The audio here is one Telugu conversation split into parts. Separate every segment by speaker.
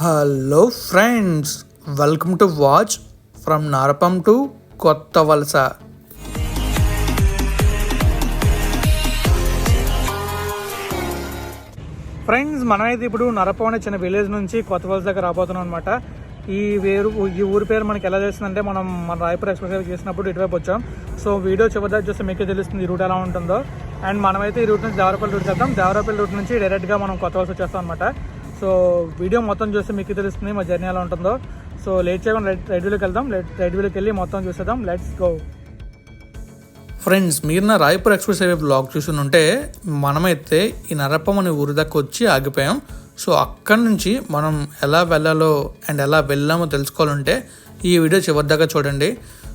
Speaker 1: Hello friends welcome to watch from నారపం to Kothavalasa friends మనమైతే ఇప్పుడు నరపం అనే చిన్న విలేజ్ నుంచి కొత్త వలస దగ్గర రాబోతున్నాం అనమాట ఈ వేరు ఈ ఊరి పేరు మనకి ఎలా తెలిసిందంటే మనం మన రాయపూర్ ఎక్స్ప్రెస్ చేసినప్పుడు ఇటువైపు వచ్చాం. సో వీడియో చివరి చూస్తే మీకే తెలుస్తుంది ఈ రూట్ ఎలా ఉంటుందో. అండ్ మనమైతే ఈ రూట్ నుంచి దేవరపల్లి రూట్ చేద్దాం. దేవరపల్లి రూట్ నుంచి డైరెక్ట్గా మనం కొత్త వలస వచ్చేస్తాం అనమాట సో వీడియో మొత్తం చూస్తే మీకు తెలుస్తుంది మా జర్నీ ఎలా ఉంటుందో. సో లేట్ చేయకుండా రైట్ రైట్ వీలోకి వెళ్దాం. రైట్ వీలోకి వెళ్ళి మొత్తం చూసేద్దాం. లెట్స్ గో ఫ్రెండ్స్ మీరు నా రాయపూర్ ఎక్స్ప్రెస్ హైవే బ్లాగ్ చూసి ఉంటే మనమైతే ఈ నరపం అనే ఊరి దాకా వచ్చి ఆగిపోయాం. సో అక్కడి నుంచి మనం ఎలా వెళ్ళాలో అండ్ ఎలా వెళ్ళామో తెలుసుకోవాలంటే ఈ వీడియో చివరి దాకా చూడండి.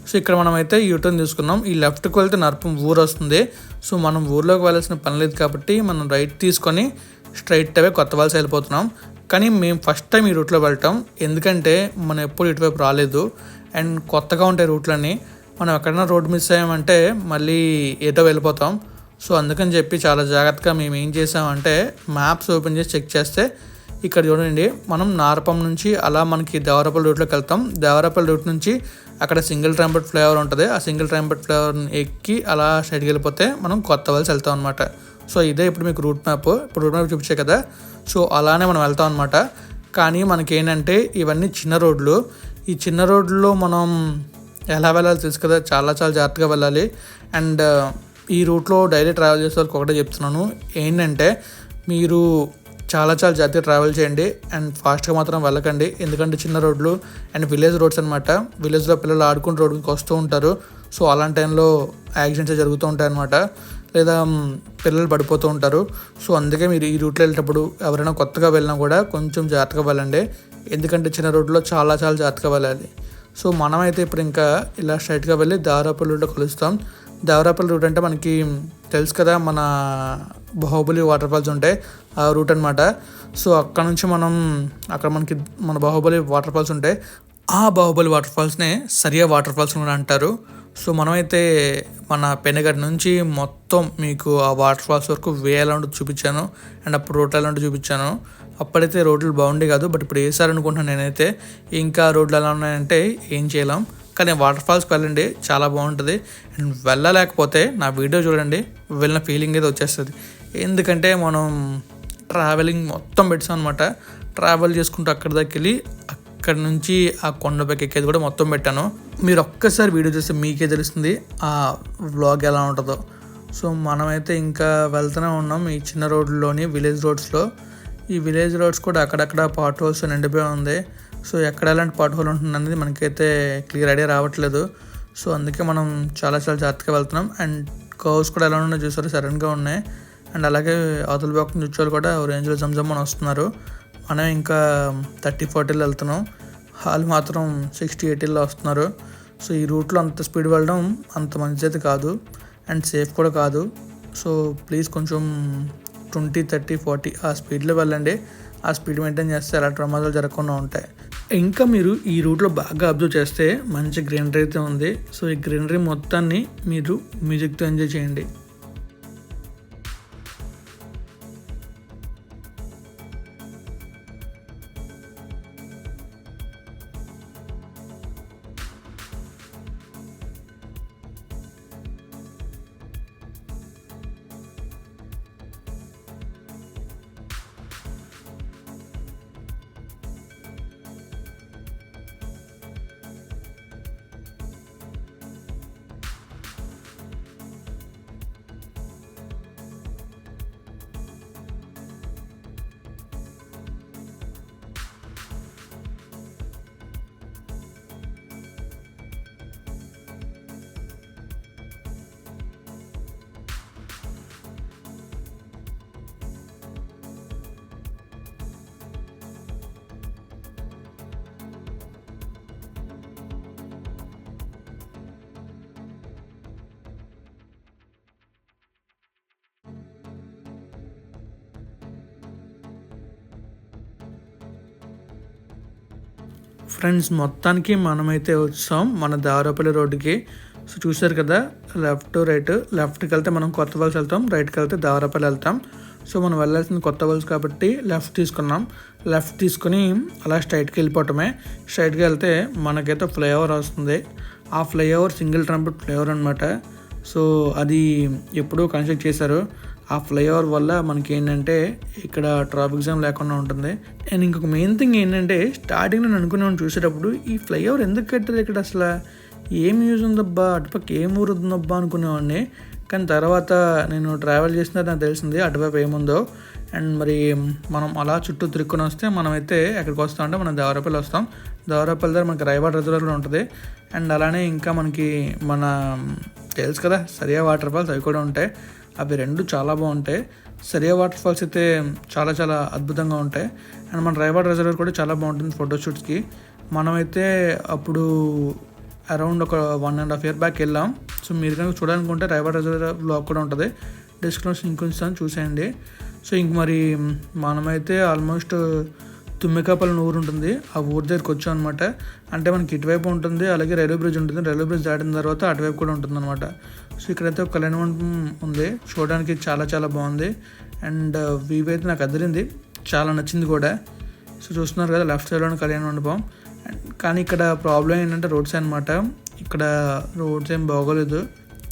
Speaker 1: సో ఇక్కడ మనమైతే యూటర్న్ తీసుకున్నాం. ఈ లెఫ్ట్కి వెళ్తే నరపం ఊరు వస్తుంది సో మనం ఊర్లోకి వెళ్ళాల్సిన పని లేదు కాబట్టి మనం రైట్ తీసుకొని స్ట్రైట్ అవే కొత్త వలస వెళ్ళిపోతున్నాం కానీ మేము ఫస్ట్ టైం ఈ రూట్లో వెళ్ళటం. ఎందుకంటే మనం ఎప్పుడు ఇటువైపు రాలేదు. అండ్ కొత్తగా ఉంటాయి రూట్లన్నీ మనం ఎక్కడైనా రోడ్ మిస్ అయ్యామంటే మళ్ళీ ఏటో వెళ్ళిపోతాం. సో అందుకని చెప్పి చాలా జాగ్రత్తగా మేము ఏం చేసామంటే మ్యాప్స్ ఓపెన్ చేసి చెక్ చేస్తే ఇక్కడ చూడండి మనం నారపం నుంచి అలా మనకి దేవరపల్లి రూట్లోకి వెళ్తాం. దేవరపల్లి రూట్ నుంచి అక్కడ సింగిల్ ట్రాంపెట్ ఫ్లేవర్ ఉంటుంది. ఆ సింగిల్ ట్రాంపెట్ ఫ్లేవర్ని ఎక్కి అలా సైడ్కి వెళ్ళిపోతే మనం కొత్త వలసి వెళ్తాం అనమాట సో ఇదే ఇప్పుడు మీకు రూట్ మ్యాప్ ఇప్పుడు రూట్ మ్యాప్ చూపించే కదా. సో అలానే మనం వెళ్తాం అనమాట కానీ మనకి ఏంటంటే ఇవన్నీ చిన్న రోడ్లు. ఈ చిన్న రోడ్లో మనం ఎలా వెళ్ళాలి తెలుసు కదా. చాలా చాలా జాగ్రత్తగా వెళ్ళాలి. అండ్ ఈ రూట్లో డైలీ ట్రావెల్ చేసే వాళ్ళకి ఒకటే చెప్తున్నాను. ఏంటంటే మీరు చాలా చాలా జాగ్రత్తగా ట్రావెల్ చేయండి. అండ్ ఫాస్ట్గా మాత్రం వెళ్ళకండి. ఎందుకంటే చిన్న రోడ్లు అండ్ విలేజ్ రోడ్స్ అనమాట విలేజ్లో పిల్లలు ఆడుకుంటూ రోడ్డుకి వస్తూ ఉంటారు. సో అలాంటి టైంలో యాక్సిడెంట్స్ జరుగుతూ ఉంటాయి అనమాట లేదా పిల్లలు పడిపోతూ ఉంటారు. సో అందుకే మీరు ఈ రూట్లో వెళ్ళేటప్పుడు ఎవరైనా కొత్తగా వెళ్ళినా కూడా కొంచెం జాగ్రత్తగా వెళ్ళండి. ఎందుకంటే చిన్న రోడ్లో చాలా చాలా జాగ్రత్తగా వెళ్ళాలి. సో మనమైతే ఇప్పుడు ఇంకా ఇలా స్ట్రైట్గా వెళ్ళి దారాపల్లి రూట్లో కలుస్తాం. దారాపల్లి రూట్ అంటే మనకి తెలుసు కదా మన బాహుబలి వాటర్ ఫాల్స్ ఉంటాయి. ఆ రూట్ అనమాట సో అక్కడ నుంచి మనం అక్కడ మనకి మన బాహుబలి వాటర్ ఫాల్స్ ఉంటాయి. ఆ బాహుబలి వాటర్ ఫాల్స్నే సరియా వాటర్ ఫాల్స్ కూడా అంటారు. సో మనమైతే మన పెనగర్ నుంచి మొత్తం మీకు ఆ వాటర్ ఫాల్స్ వరకు వే ఎలా చూపించాను అండ్ అప్పుడు రోడ్లు ఎలా చూపించాను. అప్పుడైతే రోడ్లు బాగుండే కాదు బట్ ఇప్పుడు వేసారనుకుంటున్నాను నేనైతే ఇంకా రోడ్లు ఎలా ఉన్నాయంటే ఏం చేయలేం. కానీ వాటర్ ఫాల్స్కి వెళ్ళండి చాలా బాగుంటుంది. అండ్ వెళ్ళలేకపోతే నా వీడియో చూడండి వెళ్ళిన ఫీలింగ్ అయితే వచ్చేస్తుంది. ఎందుకంటే మనం ట్రావెలింగ్ మొత్తం పెట్టాం అనమాట ట్రావెల్ చేసుకుంటూ అక్కడి దాకా వెళ్ళి అక్కడ నుంచి ఆ కొండపైకి ఎక్కేది కూడా మొత్తం పెట్టాను. మీరు ఒక్కసారి వీడియో చూస్తే మీకే తెలుస్తుంది ఆ వ్లాగ్ ఎలా ఉంటుందో. సో మనమైతే ఇంకా వెళ్తూనే ఉన్నాం ఈ చిన్న రోడ్లోని విలేజ్ రోడ్స్లో ఈ విలేజ్ రోడ్స్ కూడా అక్కడక్కడ పాట్ హోల్స్ నిండిపోయి ఉంది. సో ఎక్కడ ఎలాంటి పాట్ హోల్ ఉంటుంది అనేది మనకైతే క్లియర్ ఐడియా రావట్లేదు. సో అందుకే మనం చాలా చాలా జాగ్రత్తగా వెళ్తున్నాం. అండ్ కర్వ్స్ కూడా ఎలా ఉన్నాయో చూసారు సడన్గా ఉన్నాయి. అండ్ అలాగే అవతల బాక్ నుంచి కూడా రేంజ్లో జమ్జమ్మని వస్తున్నారు. మనం ఇంకా థర్టీ ఫార్టీలో వెళ్తున్నాం. హాల్ మాత్రం సిక్స్టీ ఎయిటీలో వస్తున్నారు. సో ఈ రూట్లో అంత స్పీడ్ వెళ్ళడం అంత మంచిది కాదు. అండ్ సేఫ్ కూడా కాదు. సో ప్లీజ్ కొంచెం ట్వంటీ థర్టీ ఫార్టీ ఆ స్పీడ్లో వెళ్ళండి. ఆ స్పీడ్ మెయింటైన్ చేస్తే ఎలాంటి ప్రమాదాలు జరగకుండా ఉంటాయి. ఇంకా మీరు ఈ రూట్లో బాగా అబ్జర్వ్ చేస్తే మంచి గ్రీనరీ అయితే ఉంది. సో ఈ గ్రీనరీ మొత్తాన్ని మీరు మ్యూజిక్తో ఎంజాయ్ చేయండి. ఫ్రెండ్స్ మొత్తానికి మనమైతే వచ్చాం మన దారోపల్లి రోడ్డుకి. సో చూసారు కదా లెఫ్ట్ రైట్. లెఫ్ట్కి వెళ్తే మనం కొత్త వలస వెళ్తాం రైట్కి వెళ్తే దారోపల్లి వెళ్తాం. సో మనం వెళ్ళాల్సింది కొత్త వలస కాబట్టి లెఫ్ట్ తీసుకున్నాం. లెఫ్ట్ తీసుకుని అలా స్ట్రైట్కి వెళ్ళిపోవటమే. స్ట్రైట్కి వెళ్తే మనకైతే ఫ్లైఓవర్ వస్తుంది. ఆ ఫ్లైఓవర్ సింగిల్ ట్రంప్ ఫ్లైఓవర్ అనమాట సో అది ఎప్పుడూ కన్స్ట్రక్ట్ చేశారు. ఆ ఫ్లైఓవర్ వల్ల మనకి ఏంటంటే ఇక్కడ ట్రాఫిక్ జామ్ లేకుండా ఉంటుంది. అండ్ ఇంకొక మెయిన్ థింగ్ ఏంటంటే స్టార్టింగ్ నేను అనుకున్నాను చూసేటప్పుడు ఈ ఫ్లైఓవర్ ఎందుకు కట్టారు ఇక్కడ అసలు? ఏం యూజ్ ఉందబ్బా? అటుపక్క ఏం ఊరుతుందబ్బా అనుకునేవాడిని. కానీ తర్వాత నేను ట్రావెల్ చేసిన నాకు తెలిసింది అటువైపు ఏముందో. అండ్ మరి మనం అలా చుట్టూ తిరుక్కుని వస్తే మనమైతే ఎక్కడికి వస్తాం అంటే మనం దేవరపల్లి వస్తాం. దేవరపల్లి దగ్గర మనకి రైవాడ్ రిజర్వర్లో ఉంటుంది. అండ్ అలానే ఇంకా మనకి మన తెలుసు కదా సరియా వాటర్ ఫాల్స్ అవి కూడా ఉంటాయి. అవి రెండు చాలా బాగుంటాయి. సరియా వాటర్ ఫాల్స్ అయితే చాలా చాలా అద్భుతంగా ఉంటాయి. అండ్ మన రైవాడ్ రిజర్వర్ కూడా చాలా బాగుంటుంది ఫోటోషూట్స్కి మనమైతే అప్పుడు అరౌండ్ ఒక one and half year back వెళ్ళాం. సో మీరు కనుక చూడాలనుకుంటే రైవాడ్ రిజర్వర్ బ్లాగ్ కూడా ఉంటుంది. డిస్క్రిప్షన్ ఇంకొంచెం చూసేయండి. సో ఇంక మరి మనమైతే ఆల్మోస్ట్ తుమ్మికాపల్లి ఊరు ఉంటుంది. ఆ ఊరి దగ్గరికి వచ్చాం అనమాట అంటే మనకి ఇటువైపు ఉంటుంది అలాగే రైల్వే బ్రిడ్జ్ ఉంటుంది. రైల్వే బ్రిడ్జ్ దాటిన తర్వాత అటువైపు కూడా ఉంటుంది అనమాట సో ఇక్కడైతే ఒక కళ్యాణ మండపం ఉంది. చూడడానికి చాలా చాలా బాగుంది. అండ్ uh, వ్యూ అయితే నాకు అదిరింది. చాలా నచ్చింది కూడా. సో చూస్తున్నారు కదా లెఫ్ట్ సైడ్లోని కళ్యాణ మండపం. అండ్ కానీ ఇక్కడ ప్రాబ్లం ఏంటంటే రోడ్స్ అనమాట ఇక్కడ రోడ్స్ ఏం బాగోలేదు.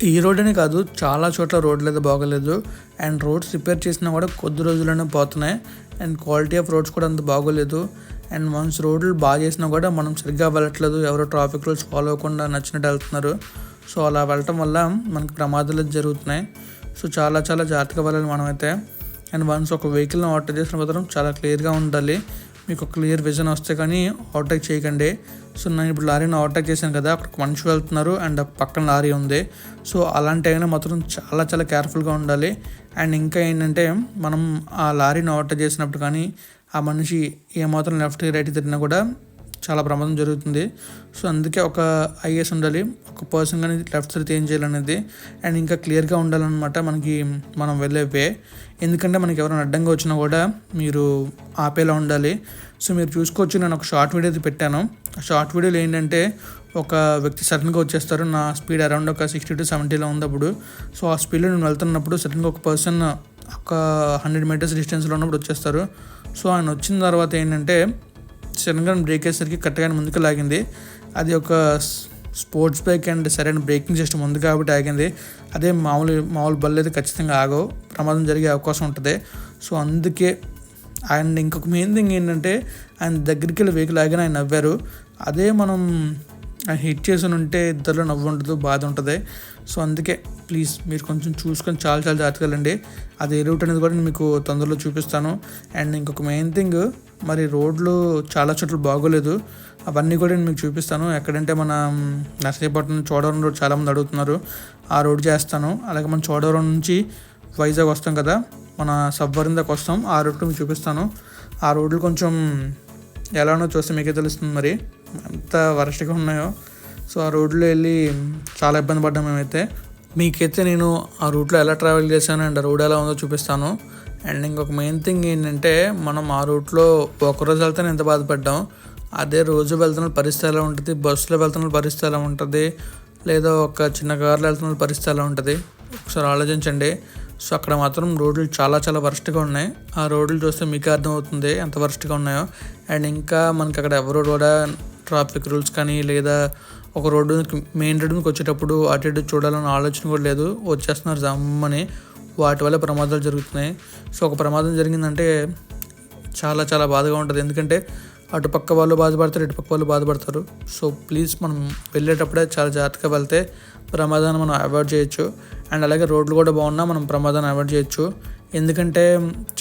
Speaker 1: ఈ రోడ్ కాదు చాలా చోట్ల రోడ్లు అయితే బాగోలేదు. అండ్ రోడ్స్ రిపేర్ చేసినా కూడా కొద్ది రోజుల్లోనే పోతున్నాయి. అండ్ క్వాలిటీ ఆఫ్ రోడ్స్ కూడా అంత బాగోలేదు. అండ్ వన్స్ రోడ్లు బాగా చేసినా కూడా మనం సరిగ్గా వెళ్ళట్లేదు. ఎవరో ట్రాఫిక్ రూల్స్ ఫాలో అవ్వకుండా నచ్చినట్టు వెళ్తున్నారు. సో అలా వెళ్ళటం వల్ల మనకి ప్రమాదాలు జరుగుతున్నాయి. సో చాలా చాలా జాగ్రత్తగా వెళ్ళాలి మనమైతే. అండ్ వన్స్ ఒక వెహికల్ని ఆర్డర్ చేసిన మాత్రం చాలా క్లియర్గా ఉండాలి. మీకు క్లియర్ విజన్ వస్తే కానీ ఓవర్టేక్ చేయకండి. సో నేను ఇప్పుడు లారీని ఓవర్టేక్ చేశాను కదా అక్కడ మనిషి వెళ్తున్నారు అండ్ పక్కన లారీ ఉంది. సో అలాంటి అయినా మాత్రం చాలా చాలా కేర్ఫుల్గా ఉండాలి. అండ్ ఇంకా ఏంటంటే మనం ఆ లారీని ఓవర్టేక్ చేసినప్పుడు కానీ ఆ మనిషి ఏమాత్రం లెఫ్ట్ రైట్ తిరిగినా కూడా చాలా ప్రమాదం జరుగుతుంది. సో అందుకే ఒక ఐఎస్ ఉండాలి. ఒక పర్సన్ కానీ లెఫ్ట్ సైడ్ ఏం చేయాలనేది అండ్ ఇంకా క్లియర్గా ఉండాలన్నమాట మనకి మనం వెళ్ళే వే. ఎందుకంటే మనకి ఎవరైనా అడ్డంగా వచ్చినా కూడా మీరు ఆపేలా ఉండాలి. సో మీరు చూసుకోవచ్చు నేను ఒక షార్ట్ వీడియో అయితే పెట్టాను. ఆ షార్ట్ వీడియోలో ఏంటంటే ఒక వ్యక్తి సడన్గా వచ్చేస్తారు. నా స్పీడ్ అరౌండ్ ఒక సిక్స్టీ టు సెవెంటీలో ఉన్నప్పుడు సో ఆ స్పీడ్లో నేను వెళ్తున్నప్పుడు సడన్గా ఒక పర్సన్ ఒక హండ్రెడ్ మీటర్స్ డిస్టెన్స్లో ఉన్నప్పుడు వచ్చేస్తారు. సో ఆయన వచ్చిన తర్వాత ఏంటంటే సడన్గా బ్రేక్ వేసరికి కరెక్ట్గా ముందుకు లాగింది. అది ఒక స్పోర్ట్స్ బైక్ అండ్ సరైన బ్రేకింగ్ సిస్టమ్ ఉంది కాబట్టి ఆగింది. అదే మామూలు మామూలు బళ్ళు అయితే ఖచ్చితంగా ఆగవు. ప్రమాదం జరిగే అవకాశం ఉంటుంది. సో అందుకే అండ్ ఇంకొక మెయిన్ థింగ్ ఏంటంటే ఆయన దగ్గరికి వెళ్ళి వెహికల్ ఆగిన ఆయన నవ్వారు. అదే మనం ఆయన హిట్ చేసి ఉంటే ఇద్దరిలో నవ్వు ఉండదు బాధ ఉంటుంది. సో అందుకే ప్లీజ్ మీరు కొంచెం చూసుకొని చాలా చాలా జాగ్రత్తగా వెళ్ళండి. అది ఏ రూట్ అనేది కూడా నేను మీకు తొందరలో చూపిస్తాను. అండ్ ఇంకొక మెయిన్ థింగ్ మరి రోడ్లు చాలా చోట్ల బాగోలేదు. అవన్నీ కూడా నేను మీకు చూపిస్తాను. ఎక్కడంటే మన నర్సరీపట్నం చోడవరం రోడ్ చాలామంది అడుగుతున్నారు. ఆ రోడ్ చేస్తాను. అలాగే మన చోడవరం నుంచి వైజాగ్ వస్తాం కదా మన సబ్వరం దాకా వస్తాం. ఆ రూట్ మీకు చూపిస్తాను. ఆ రోడ్లు కొంచెం ఎలానో చూస్తే మీకే తెలుస్తుంది మరి. ఎంత వరస్ట్గా ఉన్నాయో. సో ఆ రోడ్లో వెళ్ళి చాలా ఇబ్బంది పడ్డాం మేమైతే. మీకైతే నేను ఆ రూట్లో ఎలా ట్రావెల్ చేశాను అండ్ ఆ రోడ్ ఎలా ఉందో చూపిస్తాను. అండ్ ఇంకొక మెయిన్ థింగ్ ఏంటంటే మనం ఆ రూట్లో ఒకరోజు వెళ్తేనే ఎంత బాధపడ్డాం. అదే రోజు వెళ్తున్న పరిస్థితి ఎలా ఉంటుంది? బస్సులో వెళ్తున్న పరిస్థితి ఎలా ఉంటుంది? లేదా ఒక చిన్న కార్లో వెళ్తున్న పరిస్థితి ఎలా ఉంటుంది? ఒకసారి ఆలోచించండి. సో అక్కడ మాత్రం రోడ్లు చాలా చాలా వరస్ట్గా ఉన్నాయి. ఆ రోడ్లు చూస్తే మీకు అర్థమవుతుంది ఎంత వరస్ట్గా ఉన్నాయో. అండ్ ఇంకా మనకి అక్కడ ఎవరు కూడా ట్రాఫిక్ రూల్స్ కానీ లేదా ఒక రోడ్డు మెయిన్ రోడ్డు వచ్చేటప్పుడు అటు ఇటు చూడాలన్న ఆలోచన కూడా లేదు. వచ్చేస్తున్నారు జమ్మని. వాటి వల్ల ప్రమాదాలు జరుగుతున్నాయి. సో ఒక ప్రమాదం జరిగిందంటే చాలా చాలా బాధగా ఉంటుంది. ఎందుకంటే అటుపక్క వాళ్ళు బాధపడతారు ఇటుపక్క వాళ్ళు బాధపడతారు. సో ప్లీజ్ మనం వెళ్ళేటప్పుడే చాలా జాగ్రత్తగా వెళ్తే ప్రమాదాన్ని మనం అవాయిడ్ చేయొచ్చు. అండ్ అలాగే రోడ్లు కూడా బాగున్నా మనం ప్రమాదాన్ని అవాయిడ్ చేయొచ్చు. ఎందుకంటే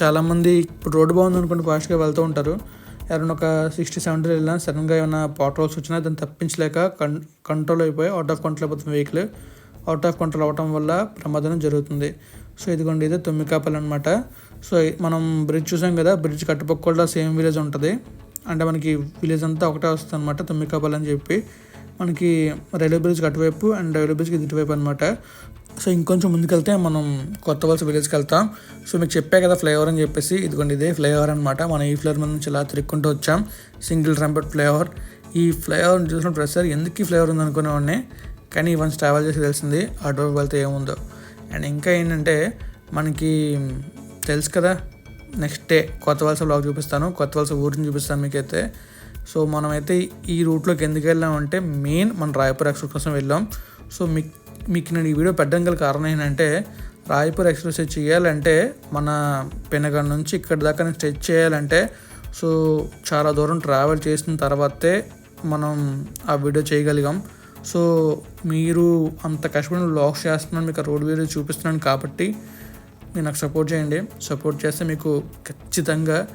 Speaker 1: చాలామంది ఇప్పుడు రోడ్డు బాగుంది అనుకుంటే ఫాస్ట్గా వెళ్తూ ఉంటారు. ఎవరైనా ఒక సిక్స్టీ సెవెంటీ వెళ్ళినా సడన్గా ఏమైనా పాట్రోల్స్ వచ్చినా దాన్ని తప్పించలేక కన్ కంట్రోల్ అయిపోయి అవుట్ ఆఫ్ కంట్రోల్ అయిపోతుంది వెహికల్ అవుట్ ఆఫ్ కంట్రోల్ అవ్వటం వల్ల ప్రమాదం జరుగుతుంది. సో ఇదిగోండి ఇదే తొమ్మికాపల్లి అనమాట సో మనం బ్రిడ్జ్ చూసాం కదా బ్రిడ్జ్ కట్టుపక్క కూడా సేమ్ విలేజ్ ఉంటుంది. అంటే మనకి విలేజ్ అంతా ఒకటే వస్తుంది అనమాట తొమ్మికాపల్ అని చెప్పి. మనకి రైల్వే బ్రిడ్జ్ అటువైపు అండ్ రైల్వే బ్రిడ్జ్కి ఇటువైపు అనమాట సో ఇంకొంచెం ముందుకెళ్తే మనం కొత్త వలస విలేజ్కి వెళ్తాం. సో మీకు చెప్పే కదా ఫ్లైఓవర్ అని చెప్పేసి ఇదిగోండి ఇదే ఫ్లైఓవర్ అనమాట మనం ఈ ఫ్లైఓవర్ మీద నుంచి ఇలా తిరుక్కుంటూ వచ్చాం. Single trumpet flyover. ఈ ఫ్లైఓవర్ చూసిన ప్రతిసారి ఎందుకు ఈ ఫ్లైఓవర్ ఉంది అనుకునేవాడిని కానీ వన్స్ ట్రావెల్ చేసి తెలిసింది అటువైపు వెళ్తే ఏముందో. అండ్ ఇంకా ఏంటంటే మనకి తెలుసు కదా నెక్స్ట్ డే కొత్త వలస బ్లాగ్ చూపిస్తాను. కొత్త వలస ఊరిని చూపిస్తాను మీకైతే. సో మనమైతే ఈ రూట్లోకి ఎందుకు వెళ్ళామంటే మెయిన్ మన రాయపూర్ ఎక్స్ప్రెస్ కోసం వెళ్ళాం. సో మీకు మీకు నేను ఈ వీడియో పెట్టడం గల కారణం ఏంటంటే రాయపూర్ ఎక్స్ప్రెస్ చేయాలంటే మన పెనగడ నుంచి ఇక్కడ దాకా నేను స్టెచ్ చేయాలంటే సో చాలా దూరం ట్రావెల్ చేసిన తర్వాతే మనం ఆ వీడియో చేయగలిగాం. సో మీరు అంత కష్టపడి బ్లాగ్స్ చేస్తున్నాను మీకు రోడ్ వీడియో చూపిస్తున్నాను కాబట్టి మీరు నాకు సపోర్ట్ చేయండి. సపోర్ట్ చేస్తే మీకు ఖచ్చితంగా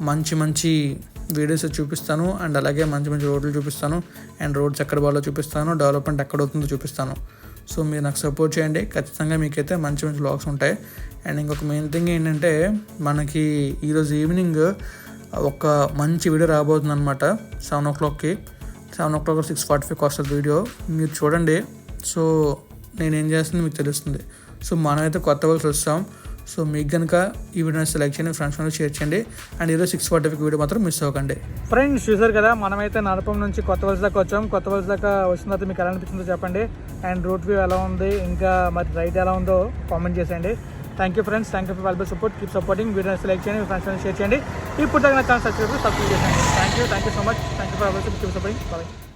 Speaker 1: మంచి మంచి వీడియోస్ చూపిస్తాను. అండ్ అలాగే మంచి మంచి రోడ్లు చూపిస్తాను. అండ్ రోడ్స్ ఎక్కడ బాగా చూపిస్తాను. డెవలప్మెంట్ ఎక్కడ అవుతుందో చూపిస్తాను. సో మీరు నాకు సపోర్ట్ చేయండి. ఖచ్చితంగా మీకైతే మంచి మంచి బ్లాగ్స్ ఉంటాయి. అండ్ ఇంకొక మెయిన్ థింగ్ ఏంటంటే మనకి ఈరోజు ఈవినింగ్ ఒక మంచి వీడియో రాబోతుంది అనమాట సెవెన్ ఓ క్లాక్కి seven o'clock six forty ఫైవ్కి వస్తుంది వీడియో మీరు చూడండి. సో నేను ఏం చేస్తుంది? మీకు తెలుస్తుంది. సో మనమైతే కొత్త వాళ్ళు వస్తాం. సో మీకు కనుక ఈ వీడియో సెలెక్ట్ చేయండి ఫ్రెండ్స్ మీద షేర్ చేయండి. అండ్ ఈరోజు సిక్స్ ఫార్టీ ఫైవ్ వీడియో మాత్రం మిస్ అవ్వకండి.
Speaker 2: ఫ్రెండ్స్ చూసారు కదా మనమైతే నడపం నుంచి కొత్త వలస దాకా వచ్చాం. కొత్త వలస దాకా వచ్చిన తర్వాత మీకు ఎలా అనిపించిందో చెప్పండి. అండ్ రూట్ వ్యూ ఎలా ఉంది? ఇంకా మరి రైట్ ఎలా ఉందో కామెంట్ చేసేయండి. Thank you friends thank you for valuable support keep supporting video select చేయండి మీ ఫ్రెండ్స్ షేర్ చేయండి. ఇప్పుడు తగిన ఛాన్స్ సబ్స్క్రైబ్ సబ్స్క్రైబ్ చేయండి thank you thank you so much thank you for valuable keep supporting bye